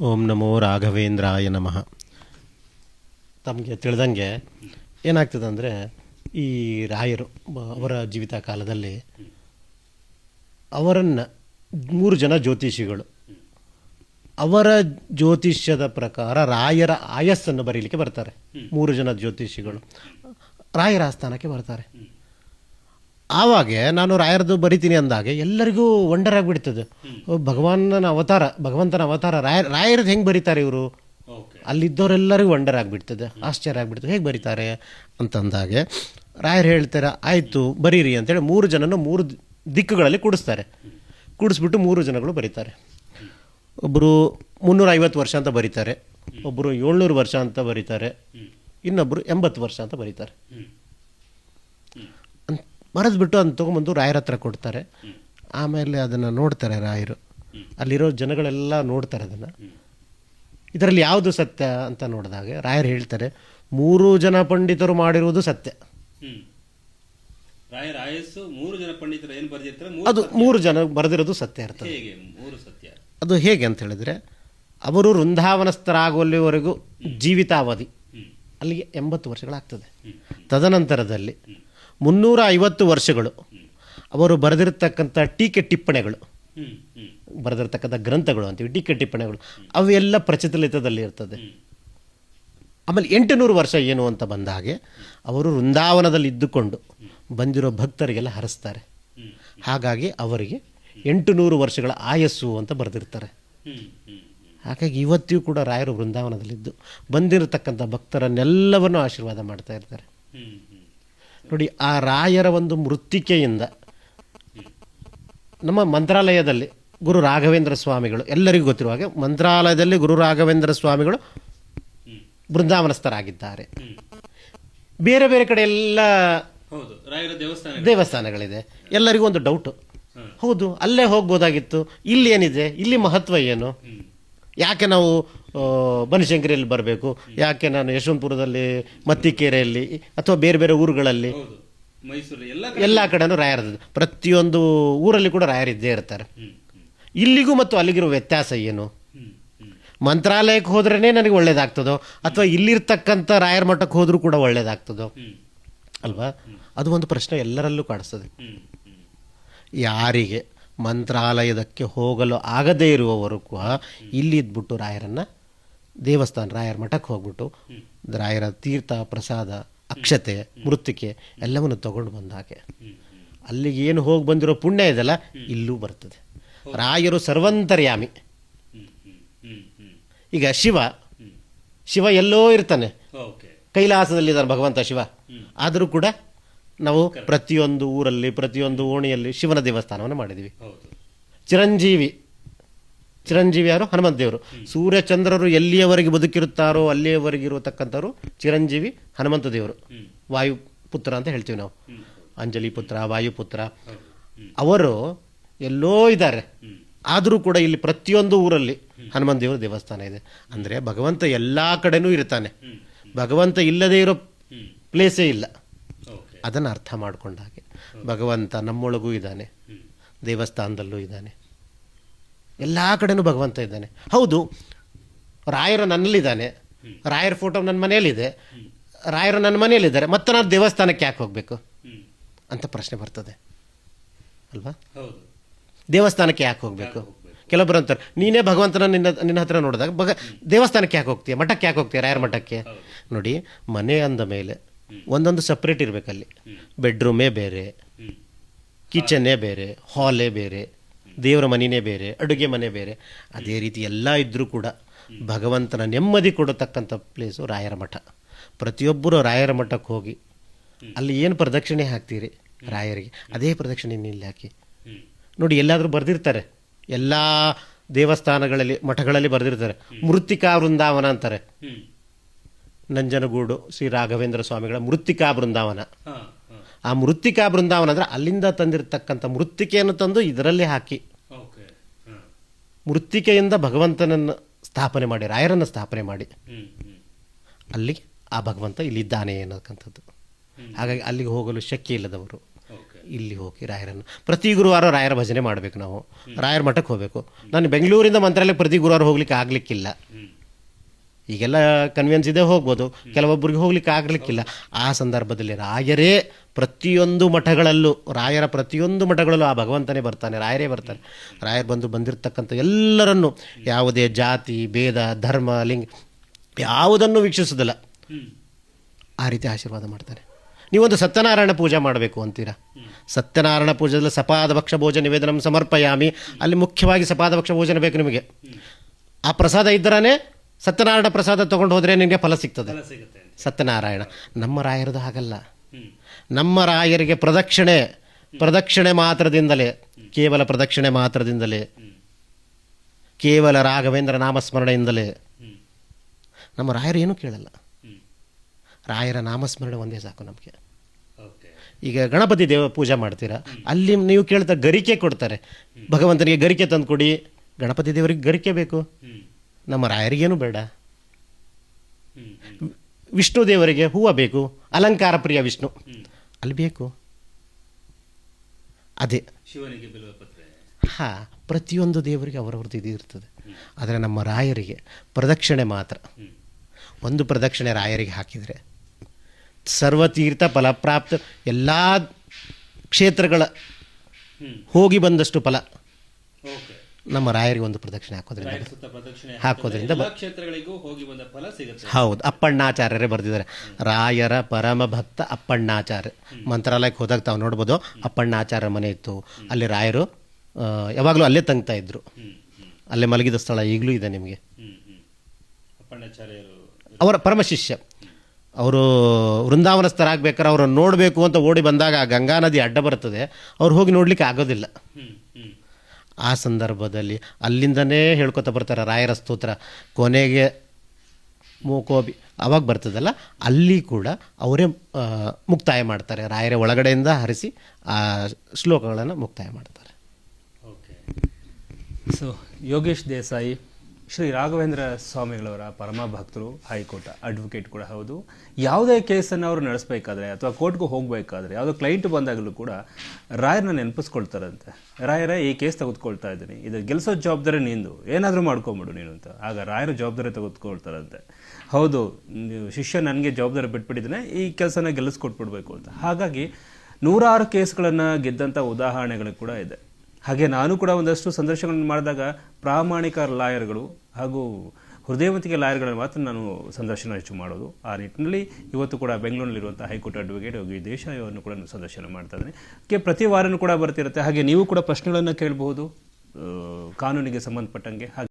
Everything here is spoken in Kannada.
ಓಂ ನಮೋ ರಾಘವೇಂದ್ರಾಯ ನಮಃ. ತಮಗೆ ತಿಳಿದಂಗೆ ಏನಾಗ್ತದೆ ಅಂದರೆ ಈ ರಾಯರು ಅವರ ಜೀವಿತ ಕಾಲದಲ್ಲಿ ಅವರನ್ನು ಮೂರು ಜನ ಜ್ಯೋತಿಷಿಗಳು. ಅವರ ಜ್ಯೋತಿಷ್ಯದ ಪ್ರಕಾರ ರಾಯರ ಆಯಸ್ಸನ್ನು ಬರೀಲಿಕ್ಕೆ ಬರ್ತಾರೆ. ಮೂರು ಜನ ಜ್ಯೋತಿಷಿಗಳು. ರಾಯರ ಆಸ್ಥಾನಕ್ಕೆ ಬರ್ತಾರೆ. ಆವಾಗ ನಾನು ರಾಯರದು ಬರಿತೀನಿ ಅಂದಾಗ ಎಲ್ಲರಿಗೂ ವಂಡರ್ ಆಗಿಬಿಡ್ತದೆ ಓ, ಭಗವಾನನ ಅವತಾರ ಭಗವಂತನ ಅವತಾರ ರಾಯ ರಾಯರದ್ದು ಹೆಂಗೆ ಬರೀತಾರೆ ಇವರು? ಅಲ್ಲಿದ್ದವರೆಲ್ಲರಿಗೂ ವಂಡರ್ ಆಗಿಬಿಡ್ತದೆ ಆಶ್ಚರ್ಯ ಆಗಿಬಿಡ್ತದೆ ಹೇಗೆ ಬರೀತಾರೆ ಅಂತಂದಾಗೆ ರಾಯರು ಹೇಳ್ತಾರೆ ಆಯಿತು ಬರೀರಿ ಅಂತೇಳಿ ಮೂರು ಜನನ ಮೂರು ದಿಕ್ಕುಗಳಲ್ಲಿ ಕೂಡಿಸ್ತಾರೆ. ಕೂಡಿಸ್ಬಿಟ್ಟು ಮೂರು ಜನಗಳು ಬರೀತಾರೆ. ಒಬ್ಬರು ಮುನ್ನೂರ ಐವತ್ತು ವರ್ಷ ಅಂತ ಬರೀತಾರೆ ಒಬ್ಬರು ಏಳ್ನೂರು ವರ್ಷ ಅಂತ ಬರೀತಾರೆ ಇನ್ನೊಬ್ಬರು ಎಂಬತ್ತು ವರ್ಷ ಅಂತ ಬರೀತಾರೆ. ಬರೆದ್ಬಿಟ್ಟು ಅದನ್ನ ತೊಗೊಂಬಂದು ರಾಯರ ಹತ್ರ ಕೊಡ್ತಾರೆ. ಆಮೇಲೆ ಅದನ್ನು ನೋಡ್ತಾರೆ ರಾಯರು. ಅಲ್ಲಿರೋ ಜನಗಳೆಲ್ಲ ನೋಡ್ತಾರೆ ಅದನ್ನು. ಇದರಲ್ಲಿ ಯಾವುದು ಸತ್ಯ ಅಂತ ನೋಡಿದಾಗ ರಾಯರು ಹೇಳ್ತಾರೆ ಮೂರು ಜನ ಪಂಡಿತರು ಮಾಡಿರುವುದು ಸತ್ಯ. ರಾಯರ ಆಯಸ್ಸು ಮೂರು ಜನ ಪಂಡಿತರು ಏನು ಬರೆದಿರ್ತಾರೆ? ಅದು ಮೂರು ಜನ ಬರೆದಿರೋದು ಸತ್ಯ ಇರ್ತದೆ ಸತ್ಯ? ಅದು ಹೇಗೆ ಅಂತ ಹೇಳಿದ್ರೆ ಅವರು ವೃಂದಾವನಸ್ಥರಾಗುವಲ್ಲಿವರೆಗೂ ಜೀವಿತಾವಧಿ. ಅಲ್ಲಿಗೆ ಎಂಬತ್ತು ವರ್ಷಗಳಾಗ್ತದೆ. ತದನಂತರದಲ್ಲಿ ಮುನ್ನೂರ ಐವತ್ತು ವರ್ಷಗಳು. ಅವರು ಬರೆದಿರ್ತಕ್ಕಂಥ ಟೀಕೆ ಟಿಪ್ಪಣಿಗಳು. ಬರೆದಿರ್ತಕ್ಕಂಥ ಗ್ರಂಥಗಳು ಅಂತೀವಿ ಟೀಕೆ ಟಿಪ್ಪಣಿಗಳು. ಅವೆಲ್ಲ ಪ್ರಚಲಿತದಲ್ಲಿ ಇರ್ತದೆ. ಆಮೇಲೆ ಎಂಟುನೂರು ವರ್ಷ ಏನು ಅಂತ ಬಂದಾಗೆ ಅವರು ವೃಂದಾವನದಲ್ಲಿ ಇದ್ದುಕೊಂಡು ಬಂದಿರೋ ಭಕ್ತರಿಗೆಲ್ಲ ಹರಿಸ್ತಾರೆ. ಹಾಗಾಗಿ ಅವರಿಗೆ ಎಂಟು ನೂರು ವರ್ಷಗಳ ಆಯಸ್ಸು ಅಂತ ಬರೆದಿರ್ತಾರೆ. ಹಾಗಾಗಿ ಇವತ್ತಿಗೂ ಕೂಡ ರಾಯರು ವೃಂದಾವನದಲ್ಲಿದ್ದು ಬಂದಿರತಕ್ಕಂಥ ಭಕ್ತರನ್ನೆಲ್ಲವನ್ನು ಆಶೀರ್ವಾದ ಮಾಡ್ತಾ ಇರ್ತಾರೆ. ನೋಡಿ ಆ ರಾಯರ ಒಂದು ಮೃತ್ತಿಕೆಯಿಂದ ನಮ್ಮ ಮಂತ್ರಾಲಯದಲ್ಲಿ ಗುರು ರಾಘವೇಂದ್ರ ಸ್ವಾಮಿಗಳು ಎಲ್ಲರಿಗೂ ಗೊತ್ತಿರುವ ಹಾಗೆ ಮಂತ್ರಾಲಯದಲ್ಲಿ ಗುರು ರಾಘವೇಂದ್ರ ಸ್ವಾಮಿಗಳು ಬೃಂದಾವನಸ್ಥರಾಗಿದ್ದಾರೆ. ಬೇರೆ ಬೇರೆ ಕಡೆ ಎಲ್ಲ ದೇವಸ್ಥಾನಗಳಿದೆ. ಎಲ್ಲರಿಗೂ ಒಂದು ಡೌಟು ಹೌದು ಅಲ್ಲೇ ಹೋಗ್ಬೋದಾಗಿತ್ತು ಇಲ್ಲಿ ಏನಿದೆ ಇಲ್ಲಿ ಮಹತ್ವ ಏನು? ಯಾಕೆ ನಾವು ಬನಶಂಕರಿಯಲ್ಲಿ ಬರಬೇಕು? ಯಾಕೆ ನಾನು ಯಶವಂತಪುರದಲ್ಲಿ ಮತ್ತಿಕೆರೆಯಲ್ಲಿ ಅಥವಾ ಬೇರೆ ಬೇರೆ ಊರುಗಳಲ್ಲಿ? ಮೈಸೂರು ಎಲ್ಲ ಎಲ್ಲ ಕಡೆನೂ ರಾಯರದ್ದು ಪ್ರತಿಯೊಂದು ಊರಲ್ಲಿ ಕೂಡ ರಾಯರಿದ್ದೇ ಇರ್ತಾರೆ. ಇಲ್ಲಿಗೂ ಮತ್ತು ಅಲ್ಲಿಗಿರೋ ವ್ಯತ್ಯಾಸ ಏನು? ಮಂತ್ರಾಲಯಕ್ಕೆ ಹೋದ್ರೇ ನನಗೆ ಒಳ್ಳೇದಾಗ್ತದೋ? ಅಥವಾ ಇಲ್ಲಿರ್ತಕ್ಕಂಥ ರಾಯರ ಮಠಕ್ಕೆ ಹೋದರೂ ಕೂಡ ಒಳ್ಳೇದಾಗ್ತದೋ? ಅಲ್ವಾ? ಅದು ಒಂದು ಪ್ರಶ್ನೆ ಎಲ್ಲರಲ್ಲೂ ಕಾಣಿಸ್ತದೆ ಯಾರಿಗೆ? ಮಂತ್ರಾಲಯದಕ್ಕೆ ಹೋಗಲು ಆಗದೇ ಇರುವವರು ಕೂಡ ಇಲ್ಲಿ ಇದ್ಬಿಟ್ಟು ರಾಯರನ್ನು ದೇವಸ್ಥಾನ ರಾಯರ ಮಠಕ್ಕೆ ಹೋಗ್ಬಿಟ್ಟು ರಾಯರ ತೀರ್ಥ ಪ್ರಸಾದ ಅಕ್ಷತೆ ಮೃತ್ತಿಕೆ ಎಲ್ಲವನ್ನು ತಗೊಂಡು ಬಂದ ಹಾಗೆ. ಅಲ್ಲಿಗೆ ಏನು ಹೋಗಿ ಬಂದಿರೋ ಪುಣ್ಯ ಇದೆಲ್ಲ ಇಲ್ಲೂ ಬರ್ತದೆ. ರಾಯರು ಸರ್ವಂತರ್ಯಾಮಿ. ಈಗ ಶಿವ ಶಿವ ಎಲ್ಲೋ ಇರ್ತಾನೆ. ಕೈಲಾಸದಲ್ಲಿದ್ದಾನೆ ಭಗವಂತ ಶಿವ. ಆದರೂ ಕೂಡ ನಾವು ಪ್ರತಿಯೊಂದು ಊರಲ್ಲಿ ಪ್ರತಿಯೊಂದು ಓಣಿಯಲ್ಲಿ ಶಿವನ ದೇವಸ್ಥಾನವನ್ನು ಮಾಡಿದ್ದೀವಿ. ಹೌದು. ಚಿರಂಜೀವಿ ಚಿರಂಜೀವಿ ಯಾರು? ಹನುಮಂತ ದೇವರು ಸೂರ್ಯಚಂದ್ರರು ಎಲ್ಲಿಯವರೆಗೆ ಬದುಕಿರುತ್ತಾರೋ ಅಲ್ಲಿಯವರೆಗೆ ಇರತಕ್ಕಂಥವ್ರು ಚಿರಂಜೀವಿ ಹನುಮಂತ ದೇವರು ವಾಯುಪುತ್ರ ಅಂತ ಹೇಳ್ತೀವಿ ನಾವು. ಅಂಜಲಿ ಪುತ್ರ ವಾಯುಪುತ್ರ ಅವರು ಎಲ್ಲೋ ಇದ್ದಾರೆ. ಆದರೂ ಕೂಡ ಇಲ್ಲಿ ಪ್ರತಿಯೊಂದು ಊರಲ್ಲಿ ಹನುಮಂತ ದೇವರ ದೇವಸ್ಥಾನ ಇದೆ. ಅಂದರೆ ಭಗವಂತ ಎಲ್ಲ ಕಡೆನೂ ಇರ್ತಾನೆ. ಭಗವಂತ ಇಲ್ಲದೇ ಇರೋ ಪ್ಲೇಸೇ ಇಲ್ಲ. ಅದನ್ನು ಅರ್ಥ ಮಾಡಿಕೊಂಡಾಗೆ ಭಗವಂತ ನಮ್ಮೊಳಗೂ ಇದ್ದಾನೆ. ದೇವಸ್ಥಾನದಲ್ಲೂ ಇದ್ದಾನೆ. ಎಲ್ಲ ಕಡೆನೂ ಭಗವಂತ ಇದ್ದಾನೆ. ಹೌದು ರಾಯರು ನನ್ನಲ್ಲಿದ್ದಾನೆ. ರಾಯರ ಫೋಟೋ ನನ್ನ ಮನೆಯಲ್ಲಿದೆ. ರಾಯರು ನನ್ನ ಮನೆಯಲ್ಲಿದ್ದಾರೆ. ಮತ್ತೆ ನಾನು ದೇವಸ್ಥಾನಕ್ಕೆ ಯಾಕೆ ಹೋಗಬೇಕು? ಅಂತ ಪ್ರಶ್ನೆ ಬರ್ತದೆ. ಅಲ್ವಾ? ದೇವಸ್ಥಾನಕ್ಕೆ ಯಾಕೆ ಹೋಗಬೇಕು? ಕೆಲವೊಬ್ಬರು ಅಂತಾರೆ ನೀನೇ ಭಗವಂತನ ನಿನ್ನ ನಿನ್ನ ಹತ್ರ ನೋಡಿದಾಗ ಭಗ ದೇವಸ್ಥಾನಕ್ಕೆ ಯಾಕೆ ಹೋಗ್ತೀಯ? ಮಠಕ್ಕೆ ಯಾಕೆ ಹೋಗ್ತೀಯ? ರಾಯರ ಮಠಕ್ಕೆ. ನೋಡಿ ಮನೆ ಅಂದ ಮೇಲೆ ಒಂದೊಂದು ಸಪ್ರೇಟ್ ಇರಬೇಕಲ್ಲಿ. ಬೆಡ್ರೂಮೇ ಬೇರೆ ಕಿಚನ್ನೇ ಬೇರೆ ಹಾಲೇ ಬೇರೆ ದೇವರ ಮನೆಯೇ ಬೇರೆ ಅಡುಗೆ ಮನೆ ಬೇರೆ. ಅದೇ ರೀತಿ ಎಲ್ಲ ಇದ್ದರೂ ಕೂಡ ಭಗವಂತನ ನೆಮ್ಮದಿ ಕೊಡತಕ್ಕಂಥ ಪ್ಲೇಸು ರಾಯರ ಮಠ. ಪ್ರತಿಯೊಬ್ಬರು ರಾಯರ ಮಠಕ್ಕೆ ಹೋಗಿ ಅಲ್ಲಿ ಏನು ಪ್ರದಕ್ಷಿಣೆ ಹಾಕ್ತೀರಿ ರಾಯರಿಗೆ? ಅದೇ ಪ್ರದಕ್ಷಿಣೆ ಇಲ್ಲಿ ಹಾಕಿ ನೋಡಿ ಎಲ್ಲಾದರೂ ಬರೆದಿರ್ತಾರೆ. ಎಲ್ಲ ದೇವಸ್ಥಾನಗಳಲ್ಲಿ ಮಠಗಳಲ್ಲಿ ಬರೆದಿರ್ತಾರೆ. ಮೃತ್ತಿಕಾ ವೃಂದಾವನ ಅಂತಾರೆ. ನಂಜನಗೂಡು ಶ್ರೀ ರಾಘವೇಂದ್ರ ಸ್ವಾಮಿಗಳ ಮೃತ್ತಿಕಾ ಬೃಂದಾವನ. ಆ ಮೃತ್ತಿಕಾ ಬೃಂದಾವನ ಅಂದರೆ ಅಲ್ಲಿಂದ ತಂದಿರತಕ್ಕಂಥ ಮೃತ್ತಿಕೆಯನ್ನು ತಂದು ಇದರಲ್ಲಿ ಹಾಕಿ. ಮೃತ್ತಿಕೆಯಿಂದ ಭಗವಂತನನ್ನು ಸ್ಥಾಪನೆ ಮಾಡಿ ರಾಯರನ್ನು ಸ್ಥಾಪನೆ ಮಾಡಿ. ಅಲ್ಲಿ ಆ ಭಗವಂತ ಇಲ್ಲಿದ್ದಾನೆ ಅನ್ನತಕ್ಕಂಥದ್ದು. ಹಾಗಾಗಿ ಅಲ್ಲಿಗೆ ಹೋಗಲು ಶಕ್ತಿ ಇಲ್ಲದವರು. ಇಲ್ಲಿ ಹೋಗಿ ರಾಯರನ್ನು. ಪ್ರತಿ ಗುರುವಾರ ರಾಯರ ಭಜನೆ ಮಾಡಬೇಕು ನಾವು. ರಾಯರ ಮಠಕ್ಕೆ ಹೋಗಬೇಕು. ನಾನು ಬೆಂಗಳೂರಿಂದ ಮಂತ್ರಾಲಯಕ್ಕೆ ಪ್ರತಿ ಗುರುವಾರ ಹೋಗ್ಲಿಕ್ಕೆ ಆಗಲಿಕ್ಕಿಲ್ಲ. ಈಗೆಲ್ಲ ಕನ್ವಿನ್ಸ್ ಇದೆ ಹೋಗ್ಬೋದು. ಕೆಲವೊಬ್ಬರಿಗೆ ಹೋಗ್ಲಿಕ್ಕೆ ಆಗಲಿಕ್ಕಿಲ್ಲ. ಆ ಸಂದರ್ಭದಲ್ಲಿ ರಾಯರೇ ಪ್ರತಿಯೊಂದು ಮಠಗಳಲ್ಲೂ, ರಾಯರ ಪ್ರತಿಯೊಂದು ಮಠಗಳಲ್ಲೂ ಆ ಭಗವಂತನೇ ಬರ್ತಾನೆ, ರಾಯರೇ ಬರ್ತಾನೆ. ರಾಯರು ಬಂದು ಬಂದಿರತಕ್ಕಂಥ ಎಲ್ಲರನ್ನು ಯಾವುದೇ ಜಾತಿ, ಭೇದ, ಧರ್ಮ, ಲಿಂಗ ಯಾವುದನ್ನು ವೀಕ್ಷಿಸೋದಿಲ್ಲ. ಆ ರೀತಿ ಆಶೀರ್ವಾದ ಮಾಡ್ತಾನೆ ನೀವೊಂದು ಸತ್ಯನಾರಾಯಣ ಪೂಜೆ ಮಾಡಬೇಕು ಅಂತೀರಾ? ಸತ್ಯನಾರಾಯಣ ಪೂಜೆದಲ್ಲಿ ಸಪಾದ ಭಕ್ಷ ಭೋಜನ ನಿವೇದನ ಸಮರ್ಪಯಾಮಿ. ಅಲ್ಲಿ ಮುಖ್ಯವಾಗಿ ಸಪಾದ ಭಕ್ಷ ಭೋಜನ ಬೇಕು ನಿಮಗೆ. ಆ ಪ್ರಸಾದ ಇದ್ದರೇ ಸತ್ಯನಾರಾಯಣ ಪ್ರಸಾದ ತಗೊಂಡು ಹೋದರೆ ನಿಮಗೆ ಫಲ ಸಿಗ್ತದೆ. ಸತ್ಯನಾರಾಯಣ ನಮ್ಮ ರಾಯರದು ಹಾಗಲ್ಲ. ನಮ್ಮ ರಾಯರಿಗೆ ಪ್ರದಕ್ಷಿಣೆ ಪ್ರದಕ್ಷಿಣೆ ಮಾತ್ರದಿಂದಲೇ ಕೇವಲ ಪ್ರದಕ್ಷಿಣೆ ಮಾತ್ರದಿಂದಲೇ ಕೇವಲ ರಾಘವೇಂದ್ರ ನಾಮಸ್ಮರಣೆಯಿಂದಲೇ. ನಮ್ಮ ರಾಯರು ಏನೂ ಕೇಳಲ್ಲ. ರಾಯರ ನಾಮಸ್ಮರಣೆ ಒಂದೇ ಸಾಕು ನಮಗೆ. ಈಗ ಗಣಪತಿ ದೇವ ಪೂಜೆ ಮಾಡ್ತೀರಾ? ಅಲ್ಲಿ ನೀವು ಕೇಳ್ತಾ ಗರಿಕೆ ಕೊಡ್ತಾರೆ. ಭಗವಂತನಿಗೆ ಗರಿಕೆ ತಂದು ಕೊಡಿ ಗಣಪತಿ ದೇವರಿಗೆ ಗರಿಕೆ ಬೇಕು. ನಮ್ಮ ರಾಯರಿಗೇನು ಬೇಡ. ವಿಷ್ಣು ದೇವರಿಗೆ ಹೂವು ಬೇಕು ಅಲಂಕಾರ ಪ್ರಿಯ ವಿಷ್ಣು. ಅಲ್ಲಿ ಬೇಕು. ಅದೇ. ಹಾ ಪ್ರತಿಯೊಂದು ದೇವರಿಗೆ ಅವರವ್ರದ್ದು ಇದು ಇರ್ತದೆ. ಆದರೆ ನಮ್ಮ ರಾಯರಿಗೆ ಪ್ರದಕ್ಷಿಣೆ ಮಾತ್ರ. ಒಂದು ಪ್ರದಕ್ಷಿಣೆ ರಾಯರಿಗೆ ಹಾಕಿದರೆ ಸರ್ವತೀರ್ಥ ಫಲಪ್ರಾಪ್ತ ಎಲ್ಲ ಕ್ಷೇತ್ರಗಳ ಹೋಗಿ ಬಂದಷ್ಟು ಫಲ. ನಮ್ಮ ರಾಯರಿಗೆ ಒಂದು ಪ್ರದಕ್ಷಿಣೆ ಹಾಕೋದ್ರಿಂದ ಹಾಕೋದ್ರಿಂದ ಕ್ಷೇತ್ರಗಳಿಗೂ ಹೋಗಿ ಬಂದ ಫಲ ಸಿಗುತ್ತೆ. ಹೌದು ಅಪ್ಪಣ್ಣಾಚಾರ್ಯರೇ ಬರೆದಿದ್ದಾರೆ. ರಾಯರ ಪರಮ ಭಕ್ತ ಅಪ್ಪಣ್ಣಾಚಾರ್ಯ. ಮಂತ್ರಾಲಯಕ್ಕೆ ಹೋದಾಗ ತಾವು ನೋಡ್ಬೋದು ಅಪ್ಪಣ್ಣಾಚಾರ್ಯ ಮನೆ ಇತ್ತು. ಅಲ್ಲಿ ರಾಯರು ಯಾವಾಗಲೂ ಅಲ್ಲೇ ತಂಗ್ತಾ ಇದ್ರು. ಅಲ್ಲೇ ಮಲಗಿದ ಸ್ಥಳ ಈಗಲೂ ಇದೆ ನಿಮಗೆ. ಅಪ್ಪಣ್ಣಾಚಾರ್ಯರು ಅವರ ಪರಮ ಶಿಷ್ಯ. ಅವರು ವೃಂದಾವನಸ್ಥರಾಗಬೇಕಾದ್ರೆ ಅವರನ್ನು ನೋಡಬೇಕು ಅಂತ ಓಡಿ ಬಂದಾಗ ಗಂಗಾ ನದಿ ಅಡ್ಡ ಬರ್ತದೆ ಅವ್ರು ಹೋಗಿ ನೋಡ್ಲಿಕ್ಕೆ ಆಗೋದಿಲ್ಲ. ಆ ಸಂದರ್ಭದಲ್ಲಿ ಅಲ್ಲಿಂದನೇ ಹೇಳ್ಕೊತಾ ಬರ್ತಾರೆ ರಾಯರ ಸ್ತೋತ್ರ. ಕೊನೆಗೆ ಮೂಕೋಬಿ ಅವಾಗ ಬರ್ತದಲ್ಲ, ಅಲ್ಲಿ ಕೂಡ ಅವರೇ ಮುಕ್ತಾಯ ಮಾಡ್ತಾರೆ, ರಾಯರ ಒಳಗಡೆಯಿಂದ ಹರಿಸಿ ಆ ಶ್ಲೋಕಗಳನ್ನು ಮುಕ್ತಾಯ ಮಾಡ್ತಾರೆ. ಓಕೆ ಸೊ ಯೋಗೇಶ್ ದೇಸಾಯಿ ಶ್ರೀ ರಾಘವೇಂದ್ರ ಸ್ವಾಮಿಗಳವರ ಪರಮ ಭಕ್ತರು, ಹೈಕೋರ್ಟ್ ಅಡ್ವೊಕೇಟ್ ಕೂಡ ಹೌದು. ಯಾವುದೇ ಕೇಸನ್ನು ಅವರು ನಡೆಸಬೇಕಾದ್ರೆ ಅಥವಾ ಕೋರ್ಟ್ಗೆ ಹೋಗಬೇಕಾದ್ರೆ, ಯಾವುದೋ ಕ್ಲೈಂಟ್ ಬಂದಾಗಲೂ ಕೂಡ ರಾಯರನ್ನ ನೆನಪಿಸ್ಕೊಳ್ತಾರಂತೆ. ರಾಯರ, ಈ ಕೇಸ್ ತೆಗೆದುಕೊಳ್ತಾ ಇದ್ದೀನಿ. ಇದು ಗೆಲ್ಸೋ ಜವಾಬ್ದಾರಿ ನಿಂದು. ಏನಾದರೂ ಮಾಡ್ಕೊಂಬಿಡು ನೀನು ಅಂತ. ಆಗ ರಾಯರ ಜವಾಬ್ದಾರಿ ತೆಗೆದುಕೊಳ್ತಾರಂತೆ. ಹೌದು ಶಿಷ್ಯ ನನಗೆ ಜವಾಬ್ದಾರಿ ಬಿಟ್ಬಿಟ್ಟಿದ್ದಾನೆ ಈ ಕೆಲಸನ ಗೆಲ್ಲಿಸ್ಕೊಟ್ಬಿಡ್ಬೇಕು ಅಂತ. ಹಾಗಾಗಿ ನೂರಾರು ಕೇಸ್ಗಳನ್ನು ಗೆದ್ದಂಥ ಉದಾಹರಣೆಗಳು ಕೂಡ ಇದೆ. ಹಾಗೆ ನಾನು ಕೂಡ ಒಂದಷ್ಟು ಸಂದರ್ಶನಗಳನ್ನು ಮಾಡಿದಾಗ ಪ್ರಾಮಾಣಿಕ ಲಾಯರ್ಗಳು ಹಾಗೂ ಹೃದಯವಂತಿಕೆ ಲಾಯರ್ಗಳನ್ನು ಮಾತ್ರ ನಾನು ಸಂದರ್ಶನ ಹೆಚ್ಚು ಮಾಡೋದು. ಆ ನಿಟ್ಟಿನಲ್ಲಿ ಇವತ್ತು ಕೂಡ ಬೆಂಗಳೂರಿನಲ್ಲಿರುವಂಥ ಹೈಕೋರ್ಟ್ ಅಡ್ವೊಕೇಟ್ ಯೋಗಿ ದೇಶಾಯವನ್ನು ಕೂಡ ಸಂದರ್ಶನ ಮಾಡ್ತಾ ಇದ್ದೇನೆ. ಕೆ ಪ್ರತಿ ವಾರನೂ ಕೂಡ ಬರ್ತಿರುತ್ತೆ. ಹಾಗೆ ನೀವು ಕೂಡ ಪ್ರಶ್ನೆಗಳನ್ನು ಕೇಳಬಹುದು ಕಾನೂನಿಗೆ ಸಂಬಂಧಪಟ್ಟಂಗೆ. ಹಾಗೆ